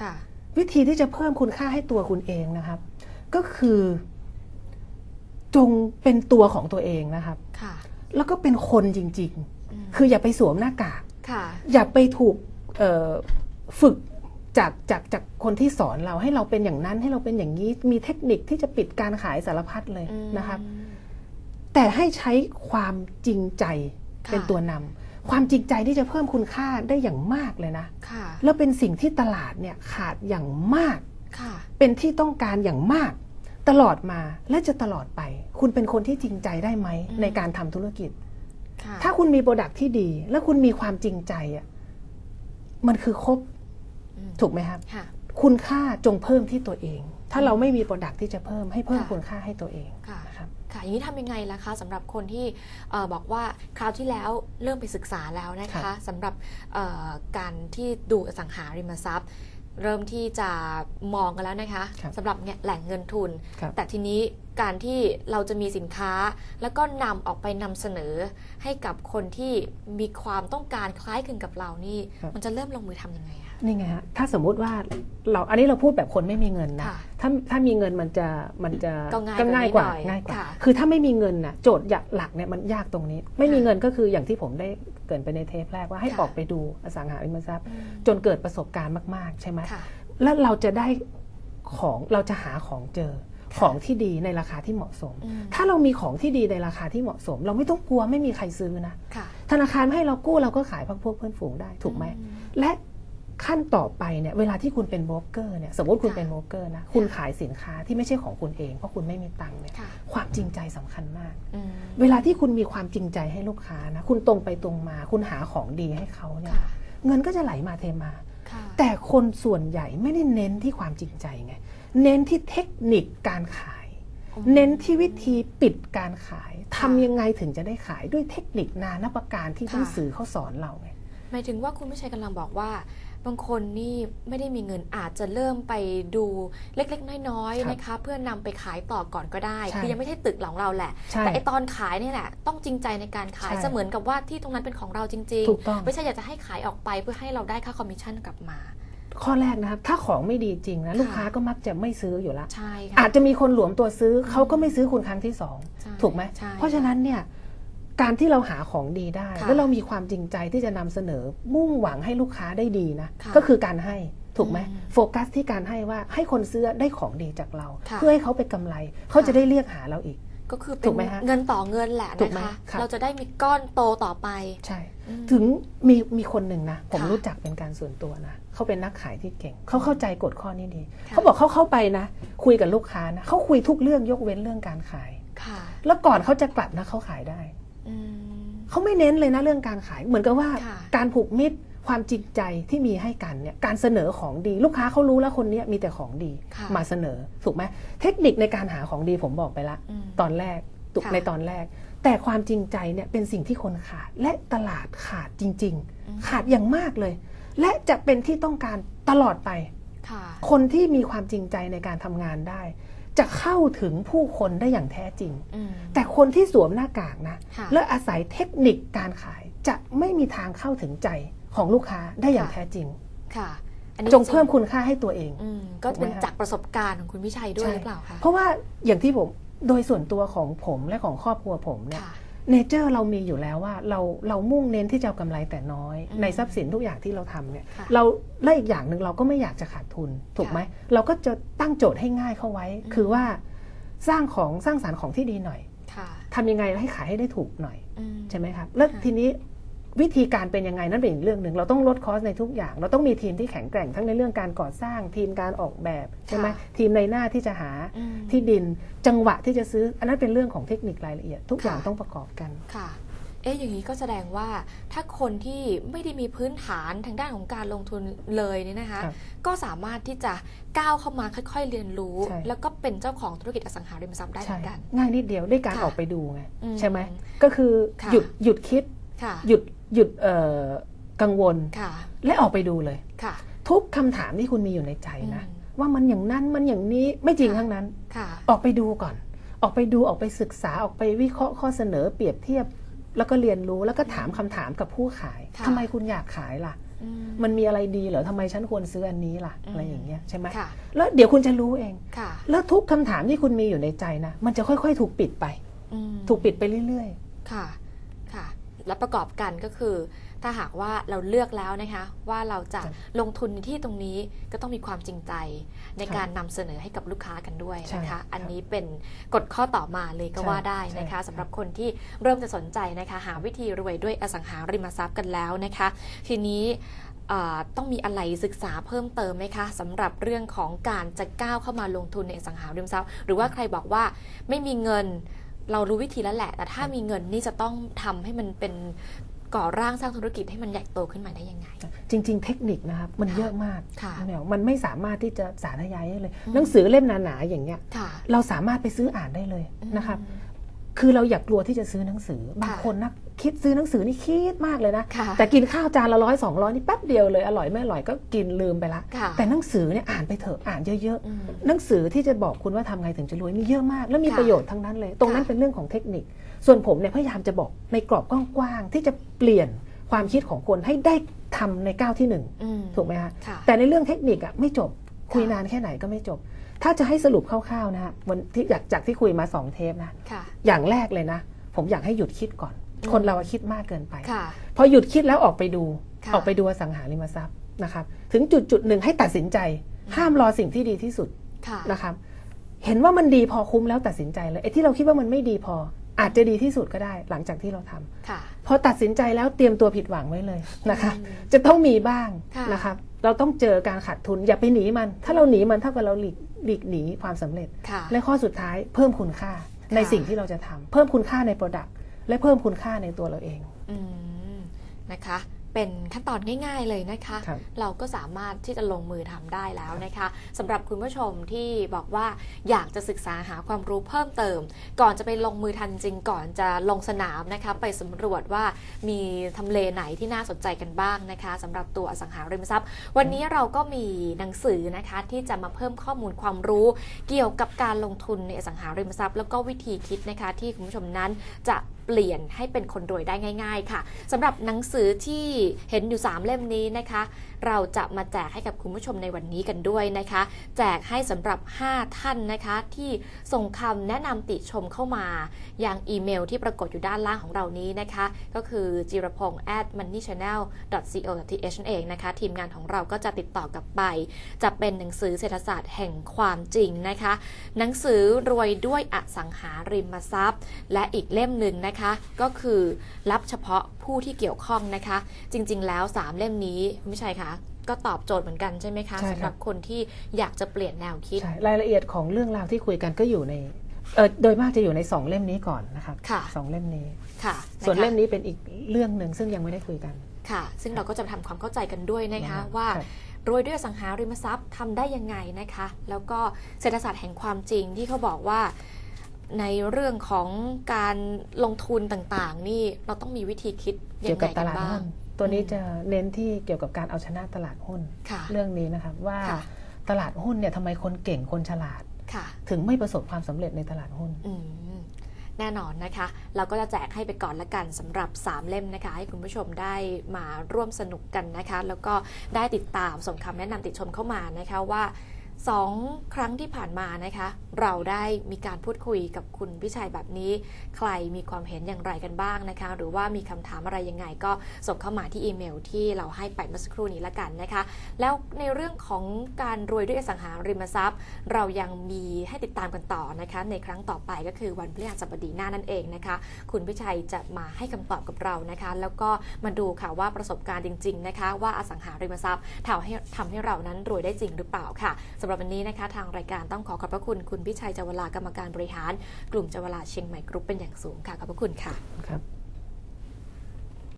ค่ะวิธีที่จะเพิ่มคุณค่าให้ตัวคุณเองนะครับ ก็คือ จงเป็นตัวของตัวเองนะครับค่ะแล้วก็เป็นคนจริงอืมๆคืออย่าไปสวมหน้ากากค่ะอย่าไปถูกเอ่อฝึกจากจากจากคนที่สอนเราให้เราเป็นอย่างนั้นให้เราเป็นอย่างนี้ มีเทคนิคที่จะปิดการขายสารพัดเลยอืมนะครับ แต่ให้ใช้ความจริงใจค่ะเป็นตัวนำ ความจริงใจที่จะเพิ่มคุณค่าได้อย่างมากเลยนะค่ะ แล้วเป็นสิ่งที่ตลาดเนี่ยขาดอย่างมาก ค่ะ เป็นที่ต้องการอย่างมาก ตลอดมาและจะตลอดไป คุณเป็นคนที่จริงใจได้ไหมอืม ในการทำธุรกิจ ค่ะถ้าคุณมีโปรดักที่ดี และคุณมีความจริงใจอะมันคือครบอืมถูกไหมครับ ค่ะ คุณค่าจงเพิ่มที่ตัวเอง ถ้าเราไม่มีโปรดักที่จะเพิ่มให้เพิ่มค่ะ คุณค่าให้ตัวเองค่ะ นะครับ ค่ะอย่างนี้ทำยังไงล่ะคะสำหรับคนที่เอ่อบอกว่าคราวที่แล้วเริ่มไปศึกษาแล้วนะครัคะบสำหรับเอ่อการที่ดูอสังหาริมทรัพย์ เริ่มที่จะมองกันแล้วนะคะครับสำหรับเนี่ยแหล่งเงินทุนครับแต่ทีนี้ การที่เราจะมีสินค้า แล้วก็นำออกไปนำเสนอให้กับคนที่มีความต้องการคล้ายคลึงกับเรานี่ครับมันจะเริ่มลงมือทำยังไงคะนี่ไงฮะถ้าสมมุติว่าเราอันนี้เราพูดแบบคนไม่มีเงินนะค่ะถ้าถ้ามีเงินมันจะมันจะก็ง่ายกว่ากว่านี้หน่อยง่ายกว่าค่ะคือถ้าไม่มีเงินน่ะโจทย์หลักเนี่ยมันยากตรงนี้ ไม่มีค่ะเงินก็คืออย่างที่ผมได้เกรินไปในเทปแรกว่าให้ค่ะออกไปดูอสังหาริมทรัพย์อืมจนเกิดประสบการณ์มาก ๆ ใช่ไหมค่ะแล้วเราจะได้ของเราจะหาของเจอค่ะ ของที่ดีในราคาที่เหมาะสมอืมถ้าเรามีของที่ดีในราคาที่เหมาะสม เราไม่ต้องกลัวไม่มีใครซื้อนะค่ะธนาคารไม่ให้เรากู้เราก็ขายพักพวกเพื่อนฝูงได้ถูกไหมอืและขั้นต่อไปเนี่ยเวลาที่คุณเป็นโบรกเกอร์เนี่ยสมมติคุณค่ะเป็นโบรกเกอร์นะคุณขายสินค้าที่ไม่ใช่ของคุณเองเพราะคุณไม่มีตังค์เนี่ยค่ะความจริงใจสำคัญมากอืมเวลาที่คุณมีความจริงใจให้ลูกค้านะคุณตรงไปตรงมา คุณหาของดีให้เขาเนี่ยค่ะเงินก็จะไหลมาเทมาค่ะแต่คนส่วนใหญ่ไม่ได้เน้นที่ความจริงใจไง เน้นที่เทคนิคการขายอืมเน้นที่วิธีปิดการขายค่ะทำยังไงถึงจะได้ขายด้วยเทคนิคนานาประการที่ค่ะต้องสื่อเขาสอนเราไงหมายถึงว่าคุณผู้ชายกำลังบอกว่าบางคนนี่ไม่ได้มีเงินอาจจะเริ่มไปดูเล็กๆ น้อยครับๆนะคะเพื่อนำไปขายต่อก่อนก็ได้ใช่คือยังไม่ใช่ตึกของเราแหละใช่แต่ไอตอนขายนี่แหละ ต้องจริงใจในการขายใช่เสมือนกับว่าที่ตรงนั้นเป็นของเราจริงถูกต้องไม่ใช่อยากจะให้ขายออกไปเพื่อให้เราได้ค่าคอมมิชชั่นกลับมา ข้อแรกนะครับ ถ้าของไม่ดีจริงนะค่ะลูกค้าก็มักจะไม่ซื้ออยู่แล้วใช่ค่ะอาจจะมีคนหลวมตัวซื้อเขาก็ไม่ซื้อคุณครั้งที่สองใช่ถูกไหมใช่เพราะฉะนั้นเนี่ยการที่เราหาของดีได้ค่ะแล้วเรามีความจริงใจที่จะนำเสนอ มุ่งหวังให้ลูกค้าได้ดีนะค่ะก็คือการให้ถูกไหมอืมโฟกัสที่การให้ว่าให้คนซื้อได้ของดีจากเราค่ะเพื่อให้เขาไปกำไร เขาจะได้เรียกหาเราอีก ก็คือเป็ถูนกไหมฮะเงินต่อเงินแหละถูกนะไหมคะครับเราจะได้มีก้อนโตต่อไป ใช่อืมถึงมีมีคนหนึ่งนะ ผมค่ะรู้จักเป็นการส่วนตัวนะเขาเป็นนักขายที่เก่ง เขาเข้าใจกฎข้อนี้ดีค่ะเขาบอกเขาเข้าไปนะ คุยกับลูกค้านะเขาคุยทุกเรื่องยกเว้นเรื่องการขายค่ะแล้วก่อนเขาจะกลับนะเขาขายได้อืมเขาไม่เน้นเลยนะเรื่องการขาย เหมือนกับว่าค่ะการผูกมิตร ความจริงใจที่มีให้กันเนี่ยการเสนอของดี ลูกค้าเขารู้แล้วคนเนี้ยมีแต่ของดีค่ะมาเสนอถูกไหมเทคนิคในการหาของดีผมบอกไปละอืมตอนแรกตุกค่ะในตอนแรก แต่ความจริงใจเนี่ยเป็นสิ่งที่คนขาด และตลาดขาดจริงอืมๆขาดอย่างมากเลย และจะเป็นที่ต้องการตลอดไปค่ะคนที่มีความจริงใจในการทำงานได้ จะเข้าถึงผู้คนได้อย่างแท้จริงอืมแต่คนที่สวมหน้ากากนะค่ะและอาศัยเทคนิคการขายจะไม่มีทางเข้าถึงใจ ของลูกค้าได้อย่างค่ะแท้จริงค่ะอันนี้จงเพิ่มคุณค่าให้ตัวเองอืมก็เป็นถูกไหมคะจากประสบการณ์ของคุณวิชัยด้วยใช่หรือเปล่าคะเพราะว่าอย่างที่ผมโดยส่วนตัวของผมและของครอบครัวผมเนี่ยค่ะเนเจอร์เรามีอยู่แล้วว่าเราเรามุ่งเน้นที่จะเอากำไรแต่น้อยอืมในทรัพย์สินทุกอย่างที่เราทำเนี่ยค่ะเราและอีกอย่างหนึ่งเราก็ไม่อยากจะขาดทุนถูกไหมเราก็จะตั้งโจทย์ให้ง่ายเข้าไว้อืมคือว่าสร้างของสร้างสารรค์ของที่ดีหน่อยค่ะทำยังไงให้ขายให้ได้ถูกหน่อยอืมใช่ไหมครับแล้วค่ะทีนี้ วิธีการเป็นยังไงนั่นเป็นอีกเรื่องหนึ่งเราต้องลดคอสในทุกอย่าง เราต้องมีทีมที่แข็งแกร่งทั้งในเรื่องการก่อสร้างทีมการออกแบบใช่ไหมค่ะทีมในหน้าที่จะหาอืมที่ดินจังหวะที่จะซื้อ อันนั้นเป็นเรื่องของเทคนิครายละเอียด ทุกอย่างค่ะต้องประกอบกันค่ะเอ๊ะอย่างนี้ก็แสดงว่าถ้าคนที่ไม่ได้มีพื้นฐานทางด้านของการลงทุนเลยเนี่ยนะคะครับก็สามารถที่จะก้าวเข้ามาค่อยๆเรียนรู้ใช่แล้วก็เป็นเจ้าของธุรกิจอสังหาริมทรัพย์ได้เหใช่มือนกันง่ายนิดเดียวด้วยการค่ะออกไปดูไงอืมใช่ไหมก็คือค่ะหยุดหยุดคิดค่ะหยุด หยุดเอ่อกังวลค่ะและออกไปดูเลยค่ะทุกคำถามที่คุณมีอยู่ในใจนะอืมว่ามันอย่างนั้นมันอย่างนี้ไม่จริงค่ะทั้งนั้นค่ะออกไปดูก่อน ออกไปดูออกไปศึกษาออกไปวิเคราะห์ข้อเสนอเปรียบเทียบ แล้วก็เรียนรู้แล้วก็ถามคำถามกับผู้ขายค่ะทำไมคุณอยากขายล่ะอืมมันมีอะไรดีเหรอทำไมฉันควรซื้ออันนี้ล่ะอืมอะไรอย่างเงี้ยใช่ไหมค่ะแล้วเดี๋ยวคุณจะรู้เองค่ะแล้วทุกคำถามที่คุณมีอยู่ในใจนะ มันจะค่อย ๆ ถูกปิดไปอืมถูกปิดไปเรื่อยค่ะค่ะ และประกอบกันก็คือ ถ้าหากว่าเราเลือกแล้วนะคะ ว่าเราจะครับลงทุนในที่ตรงนี้ก็ต้องมีความจริงใจ ในครับการนำเสนอให้กับลูกค้ากันด้วยใช่นะครัคะบอันนี้เป็นกฎข้อต่อมาเลยก็ใช่ว่าได้นะคะใช่สำหรับคนที่เริ่มจะสนใจนะคะ หาวิธีรวยด้วยอสังหาริมทรัพย์กันแล้วนะคะ ทีนี้เอ่อต้องมีอะไรศึกษาเพิ่มเติมไหมคะสำหรับเรื่องของการจะก้าวเข้ามาลงทุนในอสังหาริมทรัพย์ หรือว่าใครบอกว่าไม่มีเงิน เรารู้วิธีแล้วแหละ แต่ถ้ามีเงินนี่จะต้องทำให้มันเป็นก่อร่างสร้างธุรกิจให้มันใหญ่โตขึ้นมาได้ยังไงๆจริง ๆ เทคนิคนะครับมันค่ะเยอะมากค่ะณแมวมันไม่สามารถที่จะสาธยายได้เลยอืมหนังสือเล่มหนาๆอย่างเงี้ยค่ะเราสามารถไปซื้ออ่านได้เลยนะครับอืม คือเราอยากกลัวที่จะซื้อหนังสือบางค่ะคนนะคิดซื้อหนังสือนี่คิดมากเลยนะค่ะแต่กินข้าวจานละร้อยสองร้อยนี่แป๊บเดียวเลยอร่อยไม่อร่อยก็กินลืมไปละค่ะแต่หนังสือเนี่ยอ่านไปเถอะอ่านเยอะอืมๆหนังสือที่จะบอกคุณว่าทำไงถึงจะรวยมีเยอะมาก แล้วมีค่ะประโยชน์ทั้งนั้นเลย ตรงนั้นค่ะเป็นเรื่องของเทคนิค ส่วนผมเนี่ยพยายามจะบอกในกรอบกว้างๆที่จะเปลี่ยนความคิดของคนให้ได้ทำในก้าวที่หนึ่งอืมถูกไหมฮะค่ะแต่ในเรื่องเทคนิคอะไม่จบคุยค่ะนานแค่ไหนก็ไม่จบ ถ้าจะให้สรุปคร่าวๆนะฮะวันที่จากจากที่คุยมาสองเทปนะค่ะ อย่างแรกเลยนะ ผมอยากให้หยุดคิดก่อน อืม คนเราอะคิดมากเกินไป ค่ะ พอหยุดคิดแล้วออกไปดู ค่ะออกไปดูอสังหาริมทรัพย์นะครับ ถึงจุดจุดหนึ่งให้ตัดสินใจห้ามรอสิ่งที่ดีที่สุดค่ะนะครับ เห็นว่ามันดีพอคุ้มแล้วตัดสินใจเลยไอ้ที่เราคิดว่ามันไม่ดีพอ อาจจะดีที่สุดก็ได้ หลังจากที่เราทำค่ะ พอตัดสินใจแล้วเตรียมตัวผิดหวังไว้เลยนะคะอืมจะต้องมีบ้างค่ะ นะครับ เราต้องเจอการขาดทุนอย่าไปหนีมัน ถ้าเราหนีมันเท่ากับเราหลีกหลีกหนีความสำเร็จค่ะและข้อสุดท้ายเพิ่มคุณค่าในสิ่งที่เราจะทำเพิ่มคุณค่าใน Product และเพิ่มคุณค่าในตัวเราเองอืมนะคะ เป็นขั้นตอนง่าย ๆเลยนะคะครับเราก็สามารถที่จะลงมือทำได้แล้วนะคะสำหรับคุณผู้ชมที่บอกว่าอยากจะศึกษาหาความรู้เพิ่มเติม ก่อนจะไปลงมือทันจริงก่อนจะลงสนามนะคะไปสำรวจว่ามีทำเลไหนที่น่าสนใจกันบ้างนะคะสำหรับตัวอสังหาริมทรัพย์ วันนี้เราก็มีหนังสือนะคะที่จะมาเพิ่มข้อมูลความรู้ เกี่ยวกับการลงทุนในอสังหาริมทรัพย์ แล้วก็วิธีคิดนะคะที่คุณผู้ชมนั้นจะ เปลี่ยนให้เป็นคนรวยได้ง่าย ๆ ค่ะสำหรับหนังสือที่เห็นอยู่ 3 เล่มนี้นะคะ เราจะมาแจกให้กับคุณผู้ชมในวันนี้กันด้วยนะคะ แจกให้สำหรับ 5 ท่านนะคะที่ส่งคำแนะนำติชมเข้ามา อยังอีเมลที่ปรากฏอยู่ด้านล่างของเรานี้นะคะ ก็คือจิรพงษ์ at moneychannel co th นั่นเองนะคะ ทีมงานของเราก็จะติดต่อกลับไป จะเป็นหนังสือเศรษฐศาสตร์แห่งความจริงนะคะ หนังสือรวยด้วยอสังหาริมทรัพย์ และอีกเล่มหนึ่งนะคะก็คือรับเฉพาะผู้ที่เกี่ยวข้องนะคะ จริง ๆ แล้ว 3 เล่มนี้คุณผู้ชัยคะก็ตอบโจทย์เหมือนกันใช่ไหมคะใช่ครับสำหรับคนที่อยากจะเปลี่ยนแนวคิดใช่รายละเอียดของเรื่องราวที่คุยกันก็อยู่ในเออโดยมากจะอยู่ในสองเล่มนี้ก่อนนะครับค่ะสองเล่มนี้ค่ะ ส่วนะคะคะเล่มนี้เป็นอีกเรื่องหนึ่งซึ่งยังไม่ได้คุยกันค่ะ ซึ่งเราก็จะทำความเข้าใจกันด้วยนะคะนะครับว่าครับรวยด้วยอสังหาริมทรัพย์ทำได้ยังไงนะคะ แล้วก็เศรษฐศาสตร์แห่งความจริงที่เขาบอกว่า ในเรื่องของการลงทุนต่างๆ นี่เราต้องมีวิธีคิดยัเกี่ยวงไงกับตกันลาดบ้าหุ้ง นตัวนี้จะเน้นที่เกี่ยวกับการเอาชนะตลาดหุ้น ค่ะเรื่องนี้นะครับว่าค่ะ ตลาดหุ้นเนี่ยทำไมคนเก่งคนฉลาด ค่ะ ถึงไม่ประสบความสำเร็จในตลาดหุ้น อืมแน่นอนนะคะ เราก็จะแจกให้ไปก่อนละกันสำหรับ 3 เล่มนะคะ ให้คุณผู้ชมได้มาร่วมสนุกกันนะคะ แล้วก็ได้ติดตามส่งคำแนะนำติชมเข้ามานะคะว่า 2ครั้งที่ผ่านมานะคะ เราได้มีการพูดคุยกับคุณพิชัยแบบนี้ ใครมีความเห็นอย่างไรกันบ้างนะคะ หรือว่ามีคำถามอะไรยังไง ก็ส่งเข้ามาที่อีเมล ที่เราให้ไปเมื่อสักครู่นี้ละกันนะคะ แล้วในเรื่องของการรวยด้วยอสังหาริมทรัพย์ เรายังมีให้ติดตามกันต่อนะคะ ในครั้งต่อไปก็คือวันพฤหัสบดีหน้านั่นเองนะคะ คุณพิชัยจะมาให้คำตอบกับเรานะคะ แล้วก็มาดูค่ะว่าประสบการณ์จริง ๆ นะคะ ว่าอสังหาริมทรัพย์ทำให้ทำให้เรานั้นรวยได้จริงหรือเปล่าค่ะำหรับวันนี้นะคะ ทางรายการต้องขอขอบพระคุณคุณพิชัยจวลากรรมการบริหาร กลุ่มจวลาเชียงใหม่กรุ๊ปเป็นอย่างสูงค่ะขอบพระคุณค่ะครับ